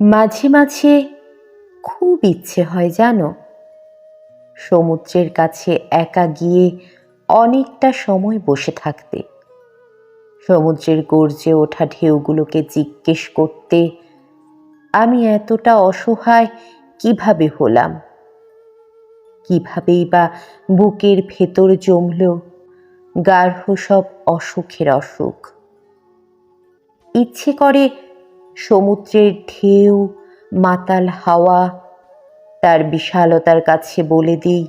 মাঝে মাঝে খুব ইচ্ছে হয়, জানো? সমুদ্রের কাছে একা গিয়ে অনেকটা সময় বসে থাকতে। সমুদ্রের গর্জে ওঠা ঢেউগুলোকে জিজ্ঞেস করতে আমি এতটা অসহায় কীভাবে হলাম? কিভাবেই বা বুকের ভেতর জমল গার্হ সব অসুখের অসুখ। ইচ্ছে করে সমুদ্রের ঢেউ, মাতাল হাওয়া, তার বিশালতার কাছে বলে দিই,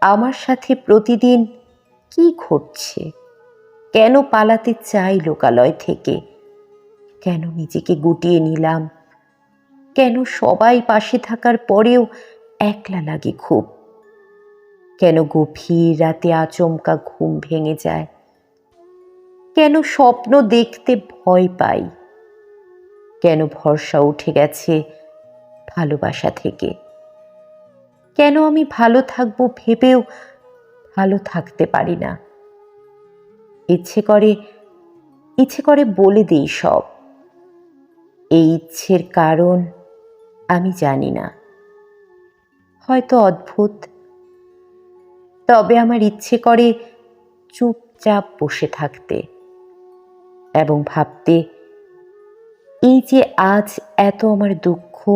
আমার সাথে প্রতিদিন কি ঘটছে? কেন পালাতে চাই লোকালয় থেকে? কেন নিজেকে গুটিয়ে নিলাম? কেন সবাই পাশে থাকার পরেও একলা লাগে খুব? কেন গভীর রাতে আচমকা ঘুম ভেঙে যায়? কেন স্বপ্ন দেখতে ভয় পাই? কেন ভরসা উঠে গেছে ভালোবাসা থেকে? কেন আমি ভালো থাকব ভেবেও ভালো থাকতে পারি না? ইচ্ছে করে ইচ্ছে করে বলে দিই সব। এই ইচ্ছের কারণ আমি জানি না। হয়তো অদ্ভুত। তবে আমার ইচ্ছে করে চুপচাপ বসে থাকতে এবং ভাবতে এই যে আজ এত আমার দুঃখ,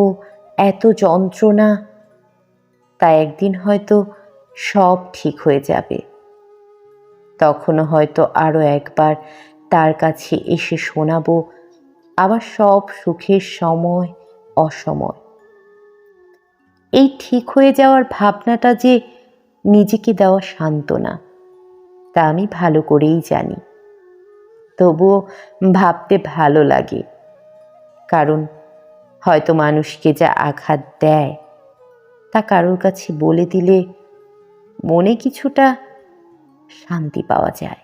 এত যন্ত্রণা, তা একদিন হয়তো সব ঠিক হয়ে যাবে। তখনও হয়তো আরও একবার তার কাছে এসে শোনাবো আবার সব সুখের সময়, অসময়। এই ঠিক হয়ে যাওয়ার ভাবনাটা যে নিজেকে দেওয়া সান্ত্বনা, তা আমি ভালো করেই জানি। তবুও ভাবতে ভালো লাগে। কারণ হয়তো মানুষকে যা আঘাত দেয় তা কারোর কাছে বলে দিলে মনে কিছুটা শান্তি পাওয়া যায়।